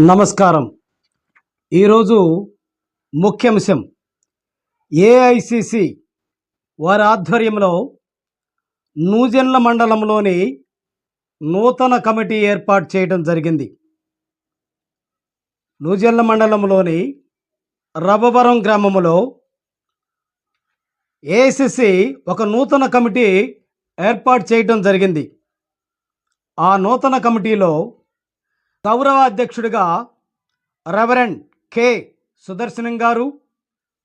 నమస్కారం. ఈరోజు ముఖ్యాంశం ఏఐసిసి వారి ఆధ్వర్యంలో నూజెండ్ల మండలంలోని నూతన కమిటీ ఏర్పాటు చేయడం జరిగింది. నూజెండ్ల మండలంలోని రబవరం గ్రామంలో ఏఐసిసి ఒక నూతన కమిటీ ఏర్పాటు చేయడం జరిగింది. ఆ నూతన కమిటీలో గౌరవ అధ్యక్షుడిగా రెవరెండ్ కె. సుదర్శనం గారు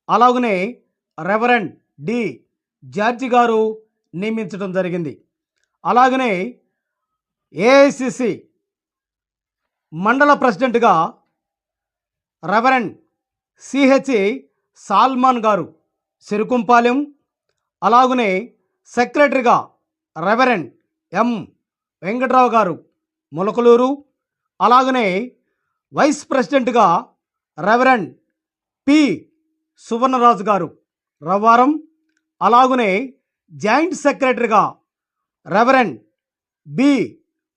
అలాగనే రెవరెండ్ డి. జార్జి గారు నియమించడం జరిగింది. అలాగనే ఏఐసిసి మండల ప్రెసిడెంట్గా రెవరెండ్ సిహెచ్ సాల్మాన్ గారు సిరుకుంపాలెం అలాగనే సెక్రటరీగా రెవరెండ్ ఎం. వెంకట్రావు గారు మొలకలూరు అలాగనే వైస్ ప్రెసిడెంట్గా రెవరెండ్ పి. సువర్ణరాజు గారు రవ్వారం అలాగనే జాయింట్ సెక్రటరీగా రెవరెండ్ బి.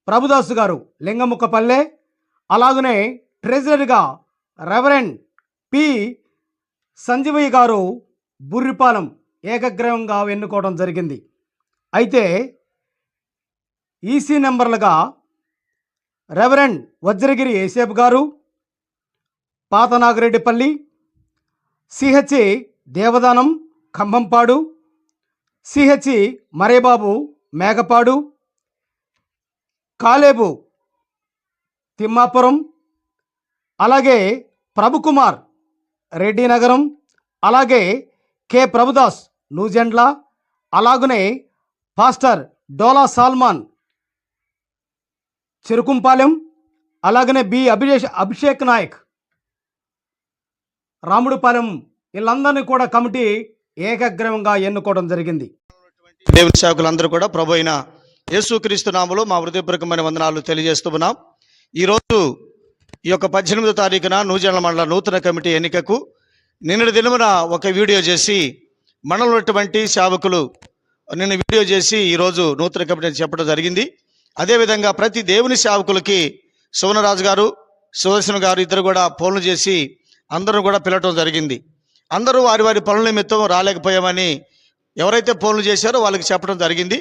ప్రభుదాసు గారు లింగముక్కపల్లె అలాగనే ట్రెజరర్గా రెవరెండ్ పి. సంజీవయ్య గారు బుర్రిపాలెం ఏకగ్రహంగా ఎన్నుకోవడం జరిగింది. అయితే EC నెంబర్లుగా reverend Vajragiri Yesepu garu Pathanagareddipalli CH Devadanam Khambhampadu CH Marebabu Meghapadu Kalebu Thimmapuram అలాగే ప్రభుకుమార్ రెడ్డి నగరం అలాగే కె. ప్రభుదాస్ నూజెండ్ల అలాగనే పాస్టర్ డోలా సాల్మాన్ చెరుకుంపాలెం అలాగనే బి. అభిషేక్ అభిషేక్ నాయక్ రాముడిపాలెం వీళ్ళందరినీ కూడా కమిటీ ఏకగ్రీవంగా ఎన్నుకోవడం జరిగింది. దేవుని సేవకులందరూ కూడా ప్రభు అయిన యేసుక్రీస్తు నామలో మా హృదయపూర్వకమైన వందనాలు తెలియజేస్తూ ఉన్నాం. ఈరోజు ఈ యొక్క పద్దెనిమిదో తారీఖున నూజనల మండల నూతన కమిటీ ఎన్నికకు నిన్నటి దినమున ఒక వీడియో చేసి మండలం ఉన్నటువంటి సేవకులు నిన్న వీడియో చేసి ఈరోజు నూతన కమిటీ అని చెప్పడం జరిగింది. అదేవిధంగా ప్రతి దేవుని సేవకులకి సువర్ణరాజు గారు సుదర్శన గారు ఇద్దరు కూడా ఫోన్లు చేసి అందరూ కూడా పిలవటం జరిగింది. అందరూ వారి వారి పనుల నిమిత్తం రాలేకపోయామని ఎవరైతే ఫోన్లు చేశారో వాళ్ళకి చెప్పడం జరిగింది.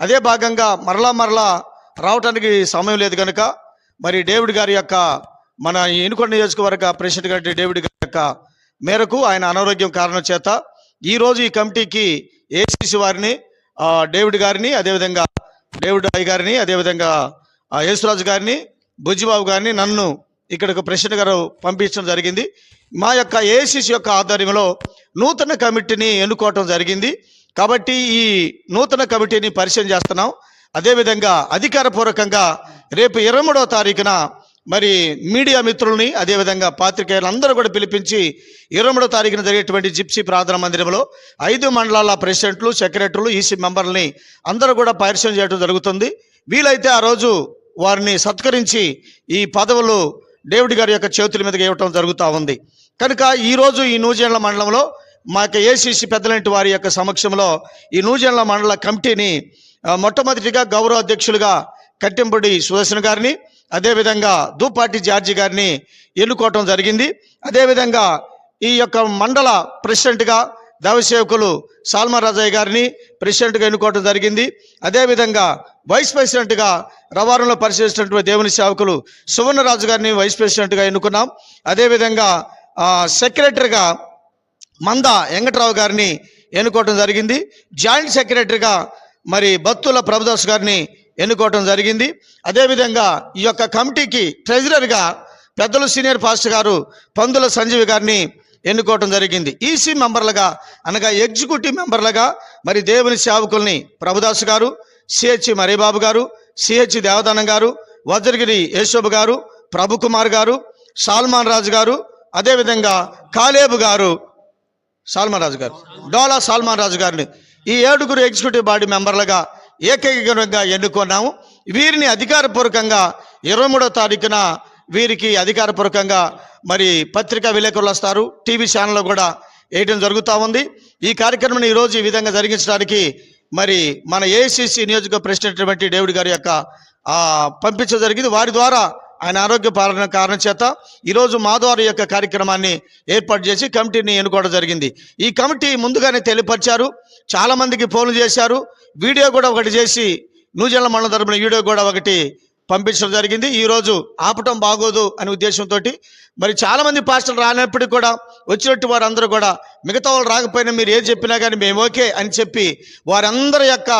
అదే భాగంగా మరలా మరలా రావటానికి సమయం లేదు కనుక మరి డేవిడ్ గారి యొక్క మన ఎన్నుకొండ నియోజకవర్గ ప్రెసిడెంట్ గారి డేవిడ్ గారి యొక్క మేరకు ఆయన అనారోగ్యం కారణం చేత ఈరోజు ఈ కమిటీకి ఏసీసీ వారిని డేవిడ్ గారిని అదేవిధంగా డేవిడ్ రాయ్ గారిని అదేవిధంగా యేసురాజు గారిని బుజ్జిబాబు గారిని నన్ను ఇక్కడికి ప్రెసిడెంట్ గారు పంపించడం జరిగింది. మా యొక్క ఏసీసీ యొక్క ఆధ్వర్యంలో నూతన కమిటీని ఎన్నుకోవటం జరిగింది. కాబట్టి ఈ నూతన కమిటీని పరిచయం చేస్తున్నాం. అదేవిధంగా అధికారపూర్వకంగా రేపు ఇరవై మూడవ తారీఖున మరి మీడియా మిత్రుల్ని అదేవిధంగా పాత్రికేయులందరూ కూడా పిలిపించి ఇరవై మూడో తారీఖున జరిగేటువంటి జిప్సీ ప్రార్థన మందిరంలో ఐదు మండలాల ప్రెసిడెంట్లు సెక్రటరీలు ఈసీ మెంబర్లని అందరూ కూడా పరిచయం చేయడం జరుగుతుంది. వీలైతే ఆ రోజు వారిని సత్కరించి ఈ పదవులు డేవిడ్ గారి యొక్క చేతుల మీదకి ఇవ్వటం జరుగుతూ ఉంది. కనుక ఈరోజు ఈ నూజేండ్ల మండలంలో మా యొక్క ఏసీసీ పెద్దలంటి వారి యొక్క సమక్షంలో ఈ నూజేండ్ల మండల కమిటీని మొట్టమొదటిగా గౌరవ అధ్యక్షులుగా కట్టెంపొడి సుదర్శన్ గారిని అదేవిధంగా దూపాటి జార్జి గారిని ఎన్నుకోవటం జరిగింది. అదేవిధంగా ఈ యొక్క మండల ప్రెసిడెంట్గా దైవసేవకులు సాల్మా రాజయ్య గారిని ప్రెసిడెంట్గా ఎన్నుకోవడం జరిగింది. అదేవిధంగా వైస్ ప్రెసిడెంట్గా రవారంలో పరిశీలిస్తున్నటువంటి దేవుని సేవకులు సువర్ణరాజు గారిని వైస్ ప్రెసిడెంట్గా ఎన్నుకున్నాం. అదేవిధంగా సెక్రటరీగా మంద వెంకటరావు గారిని ఎన్నుకోవటం జరిగింది. జాయింట్ సెక్రటరీగా మరి బత్తుల ప్రభుదాస్ గారిని ఎన్నుకోవటం జరిగింది. అదేవిధంగా ఈ యొక్క కమిటీకి ట్రెజరర్గా పెద్దలు సీనియర్ పాస్టర్ గారు పందుల సంజీవి గారిని ఎన్నుకోవటం జరిగింది. ఈసీ మెంబర్లుగా అనగా ఎగ్జిక్యూటివ్ మెంబర్లుగా మరి దేవుని సేవకుల్ని ప్రభుదాస్ గారు సిహెచ్ మరిబాబు గారు సిహెచ్ దేవదానం గారు వజ్రగిరి యేశోబు గారు ప్రభుకుమార్ గారు సాల్మాన్ రాజు గారు అదేవిధంగా కాలేబు గారు సాల్మాన్ రాజు గారు డోలా సాల్మాన్ రాజు గారిని ఈ ఏడుగురు ఎగ్జిక్యూటివ్ బాడీ మెంబర్లుగా ఏకైకంగా ఎన్నుకున్నాము. వీరిని అధికారపూర్వకంగా ఇరవై మూడో తారీఖున వీరికి అధికారపూర్వకంగా మరి పత్రికా విలేకరులు వస్తారు. టీవీ ఛానల్లో కూడా వేయడం జరుగుతూ ఉంది. ఈ కార్యక్రమం ఈరోజు ఈ విధంగా జరిగించడానికి మరి మన ఏసీసీ నియోజక ప్రెసిడెంట్ డేవిడ్ గారి యొక్క పంపించడం జరిగింది. వారి ద్వారా ఆయన ఆరోగ్య పాలన కారణం చేత ఈరోజు మా ద్వారా యొక్క కార్యక్రమాన్ని ఏర్పాటు చేసి కమిటీని ఎన్నుకోవడం జరిగింది. ఈ కమిటీ ముందుగానే తెలియపరిచారు. చాలామందికి ఫోన్లు చేశారు. వీడియో కూడా ఒకటి చేసి న్యూజిలాండ్ మండలం తరపున వీడియో కూడా ఒకటి పంపించడం జరిగింది. ఈరోజు ఆపటం బాగోదు అనే ఉద్దేశంతో మరి చాలామంది పాస్టర్లు రానప్పటికీ కూడా వచ్చినట్టు వారందరూ కూడా మిగతా వాళ్ళు రాకపోయినా మీరు ఏది చెప్పినా కానీ మేము ఓకే అని చెప్పి వారందరి యొక్క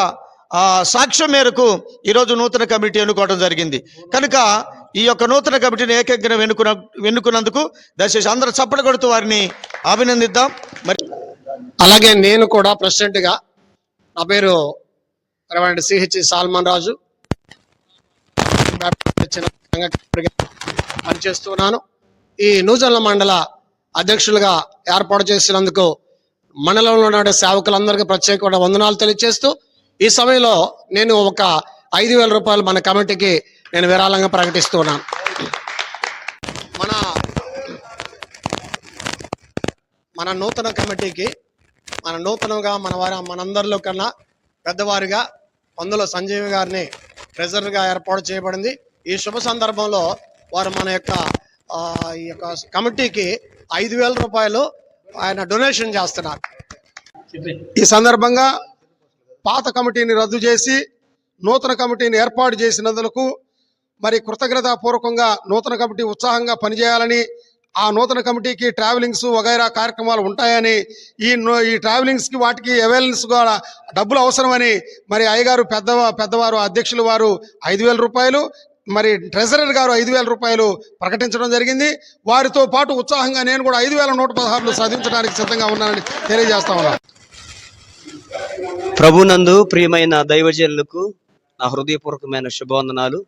సాక్ష్యం మేరకు ఈరోజు నూతన కమిటీ ఎన్నుకోవడం జరిగింది. కనుక ఈ యొక్క నూతన కమిటీని ఏకగ్రం వెనుకున్న వెన్నుకున్నందుకు దయచేసి అందరూ చప్పట కొడుతూ వారిని అభినందిద్దాం. మరి అలాగే నేను కూడా ప్రెసిడెంట్గా నా పేరు తర్వాత సిహెచ్ సాల్మన్ రాజు. పనిచేస్తున్నాను. ఈ నూజల్ల మండల అధ్యక్షులుగా ఏర్పాటు చేసినందుకు మండలంలో ఉన్న సేవకులందరికీ ప్రత్యేకమైన వందనాలు తెలియజేస్తూ ఈ సమయంలో నేను ఒక ఐదు వేల రూపాయలు మన కమిటీకి నేను విరాళంగా ప్రకటిస్తున్నాను. మన మన నూతన కమిటీకి మన నూతనంగా మన వారి మనందరిలో కన్నా పెద్దవారిగా అందులో సంజీవి గారిని ట్రెజరర్గా ఏర్పాటు చేయబడింది. ఈ శుభ సందర్భంలో వారు మన యొక్క ఈ యొక్క కమిటీకి ఐదు వేల రూపాయలు ఆయన డొనేషన్ చేస్తున్నారు. ఈ సందర్భంగా పాత కమిటీని రద్దు చేసి నూతన కమిటీని ఏర్పాటు చేసినందుకు మరి కృతజ్ఞతాపూర్వకంగా నూతన కమిటీ ఉత్సాహంగా పనిచేయాలని ఆ నూతన కమిటీకి ట్రావెలింగ్స్ వగైరా కార్యక్రమాలు ఉంటాయని ఈ ఈ ట్రావెలింగ్స్కి వాటికి అవైలెన్స్ కూడా డబ్బులు అవసరమని మరి అయ్యగారు పెద్ద పెద్దవారు అధ్యక్షులు వారు ఐదు వేల రూపాయలు మరి ట్రెజరర్ గారు ఐదు వేల రూపాయలు ప్రకటించడం జరిగింది. వారితో పాటు ఉత్సాహంగా నేను కూడా ఐదు వేల నూట పదహారులు సాధించడానికి సిద్ధంగా ఉన్నానని తెలియజేస్తా ఉన్నాను ప్రభునందు ప్రియమైన దైవజనులకు నా హృదయపూర్వకమైన శుభవందనాలు.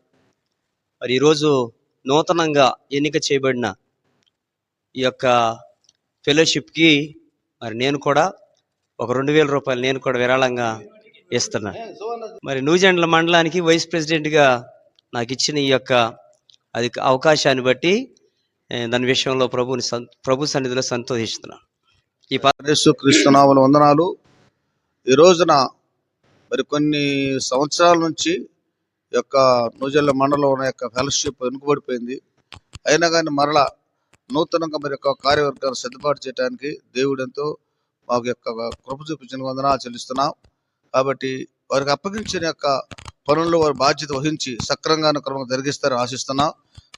మరి ఈరోజు నూతనంగా ఎన్నిక చేయబడిన ఈ యొక్క ఫెలోషిప్కి మరి నేను కూడా ఒక రెండు వేల రూపాయలు నేను కూడా విరాళంగా ఇస్తున్నా. మరి న్యూజిలాండ్ల మండలానికి వైస్ ప్రెసిడెంట్గా నాకు ఇచ్చిన ఈ యొక్క అది అవకాశాన్ని బట్టి దాని విషయంలో ప్రభుని ప్రభు సన్నిధిలో సంతోషిస్తున్నాను. ఈ ప యేసుక్రీస్తునామల వందనాలు. ఈ రోజున మరి కొన్ని సంవత్సరాల నుంచి ఈ యొక్క నూజల్ల మండలం యొక్క ఫెలోషిప్ వెనుకబడిపోయింది. అయినా కానీ మరలా నూతనంగా మరి యొక్క కార్యవర్గాన్ని సర్దుబాటు చేయడానికి దేవుడంతో మాకు యొక్క కృప చూపించిన వందనాలు చెల్లిస్తున్నాం. కాబట్టి వారికి అప్పగించిన యొక్క పనుల్లో వారి బాధ్యత వహించి సక్రమంగా క్రమంగా జరిగిస్తారని ఆశిస్తున్నాం.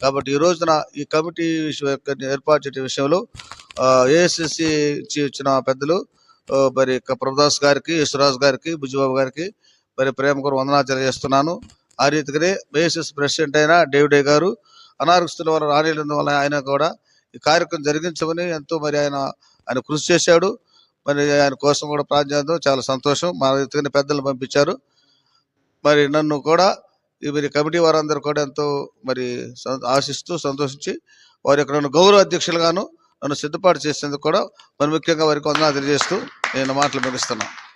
కాబట్టి ఈ రోజున ఈ కమిటీ విషయం యొక్క ఏర్పాటు చేసే విషయంలో ఏఎస్ఎస్సి ఇచ్చిన పెద్దలు మరి యొక్క ప్రభుదాస్ గారికి యశ్వరాజ్ గారికి బుజ్జిబాబు గారికి మరి ప్రేమకర వందనాలు తెలియజేస్తున్నాను. ఆ రీతిగానే ఏఎస్ఎస్ ప్రెసిడెంట్ అయిన డేవిడే గారు అనారోగ్యస్తుల వల్ల రానిలందు వల్ల ఆయన కూడా కార్యక్రమం జరిగించమని ఎంతో మరి ఆయన ఆయన కృషి చేశాడు. మరి ఆయన కోసం కూడా ప్రార్థన చాలా సంతోషం. మా ఎత్తుకున్న పెద్దలు పంపించారు. మరి నన్ను కూడా ఈ మరి కమిటీ వారందరూ కూడా ఎంతో మరి ఆశిస్తూ సంతోషించి వారి యొక్క నన్ను గౌరవ అధ్యక్షులుగాను నన్ను సిద్ధపాటు చేసేందుకు కూడా మరి ముఖ్యంగా వారికి వందనాలు తెలియజేస్తూ నేను మాటలు ముగిస్తున్నాను